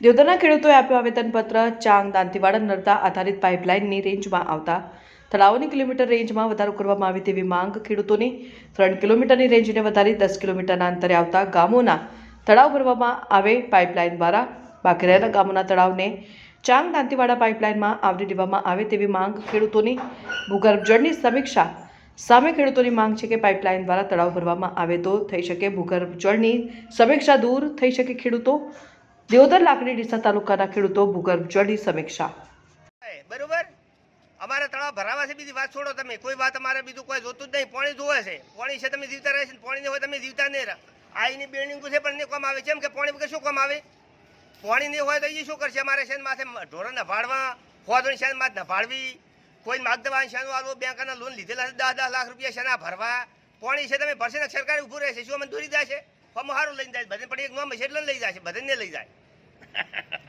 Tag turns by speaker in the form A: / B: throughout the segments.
A: દિયોદરના ખેડૂતોએ આપ્યું આવેદનપત્ર. ચાંગ, દાંતીવાડા, નર્મદા આધારિત પાઇપલાઇનની રેન્જમાં આવતા તળાવોની કિલોમીટર રેન્જમાં વધારો કરવામાં આવે તેવી માંગ ખેડૂતોની. ત્રણ કિલોમીટરની રેન્જને વધારી દસ કિલોમીટરના અંતરે આવતા ગામોના તળાવ ભરવામાં આવે પાઇપલાઇન દ્વારા. બાકી રહેલા ગામોના તળાવને ચાંગ, દાંતીવાડા પાઇપલાઇનમાં આવરી દેવામાં આવે તેવી માંગ ખેડૂતોની. ભૂગર્ભ જળની સમીક્ષા સામે ખેડૂતોની માંગ છે કે પાઇપલાઇન દ્વારા તળાવ ભરવામાં આવે તો થઈ શકે. ભૂગર્ભ જળની સમીક્ષા દૂર થઈ શકે ખેડૂતો. દેવદર લાકડી ડીસા તાલુકાના ખેડૂતો ભૂગર્ભ જળની સમીક્ષા.
B: બરોબર? અમારે તળાવ ભરાવા છે, બીજી વાત છોડો તમે. કોઈ વાત અમારે બીજું કોઈ જોતું જ નહીં. પાણી જોવે છે. પાણી છે, તમે જીવતા રહે છે પાણી નહીં હોય તમે જીવતા નહીં આ એની બિલ્ડિંગ છે, પણ નહીં કામ આવે કેમ કે પાણી વગર શું કામ આવે? પાણી નહીં હોય તો એ શું કરશે? અમારે શેન માથે ઢોરણ નભાડવા. ખોદણી શેન માથે નભાડવી. કોઈ માગદવા શેનું આલવું બેંકના લોન લીધેલા છે, દસ દસ લાખ રૂપિયા શેના ભરવા. પાણી છે, તમે ભરશે ને, સરકાર ઊભું રહેશે. શું અમે દોરી જાય છે? ફોર્મ સારું લઈને જાય બધે પણ એક નોમ છે, એટલે લઈ જાય છે. બધાને લઈ જાય.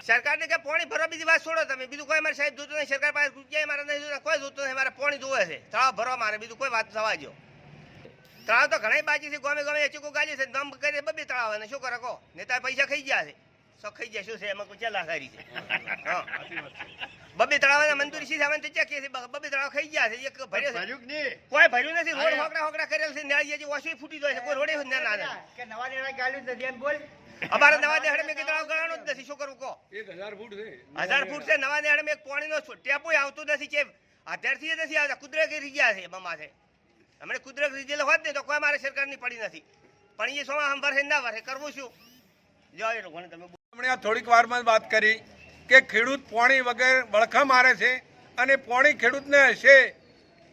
B: સરકારને કે પાણી ભરવા બીજી વાત છોડો તમે. બીજું કોઈ મારે સાહેબ જોતું નહીં. સરકાર પાસે રૂપિયા મારે નહીં જોતા. કોઈ જોતું નહીં. મારે પાણી જોવે છે. તળાવ ભરવા મારે. બીજું કોઈ વાત થવા જો તળાવ તો ઘણા બાકી છે. ગમે ગમે ચીકુ ગાલી છે. દમ કરી બબે તળાવ. અને શું કરે કહો? નેતા પૈસા ખાઈ ગયા છે. સો ખાઈ ગયા. શું છે? એમાં કોઈ ચલા સારી છે. બબે તળાવ મંજૂરી સીધા મને તો ચેક છે? બબે તળાવ ખાઈ ગયા છે. એક ભર્યો છે. કોઈ ભર્યું નથી. રોડ હોકડા હોકડા કરેલ છે. ન્યાય જે ઓછી ફૂટી જાય છે. કોઈ રોડે ના ના ના
C: કે નવા નેડા ગાલ્યું નથી એમ બોલ.
B: અમારે નવા દેહડે મેં તળાવ ગણાનું જ નથી શું કરવું કહો.
D: એક હજાર ફૂટ છે.
B: હજાર ફૂટ છે નવા દેહડે મેં એક પાણીનો ટેપો આવતું નથી કે અત્યારથી જ નથી આવતા કુદરતી ગયા છે માથે. હમણાં કુદરત રીજેલ હોત ને તો કોઈ મારે સરકારની પડી નથી. પણ એ સોમાં હમ ભરશે ના ભરશે કરવું શું? જો એ લોકોને તમે
D: હમણાં આ થોડીક વારમાં વાત કરી કે ખેડૂત પોણી વગર વળખા મારે છે અને પોણી ખેડૂતને હશે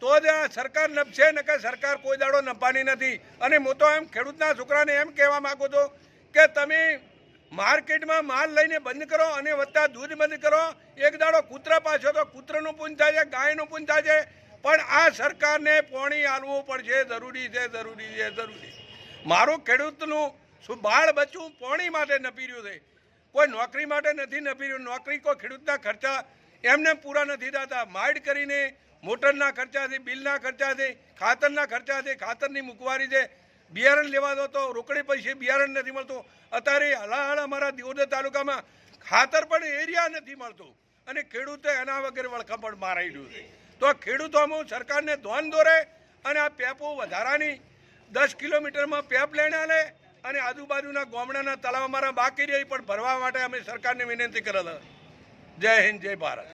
D: તો જ સરકાર નપશે નકર કે સરકાર કોઈ દાડો નપાની નથી. અને હું તો એમ ખેડૂતના છોકરાને એમ કહેવા માગું છું કે તમે માર્કેટમાં માલ લઈને બંધ કરો અને વત્તા દૂધ બંધ કરો. એક દાડો કૂતરા પાછો તો કૂતરાનું પૂન થાય છે, ગાયનું પૂન થાય છે. પણ આ સરકારને પોણી આલવું પડશે. જરૂરી છે જરૂરી છે, જરૂરી. મારું ખેડૂતનું શું બાળ બચ્ચું પોણી માટે નપી રહ્યું છે? કોઈ નોકરી માટે નથી નપી રહ્યું. નોકરી કોઈ ખેડૂતના ખર્ચા એમને પૂરા નથી થતા. માઇડ કરીને મોટરના ખર્ચાથી, બિલના ખર્ચા છે ખાતરના ખર્ચાથી ખાતરની મુકવારી છે. બિયારણ લેવા દો તો રોકડી પૈસે બિયારણ નથી મળતું. અત્યારે હલાહળ અમારા દિયોદર તાલુકામાં ખાતર પણ એરિયા નથી મળતું. અને ખેડૂતો એના વગર વળખા પણ મારાયેલું છે. તો ખેડૂતોમાં સરકારને ધોન દોરે અને આ પેપો વધારાની દસ કિલોમીટરમાં પેપ લઈને આલે અને આજુબાજુના ગામડાના તળાવ અમારા બાકી રહી પણ ભરવા માટે અમે સરકારને વિનંતી કરેલ. જય હિન્દ, જય ભારત.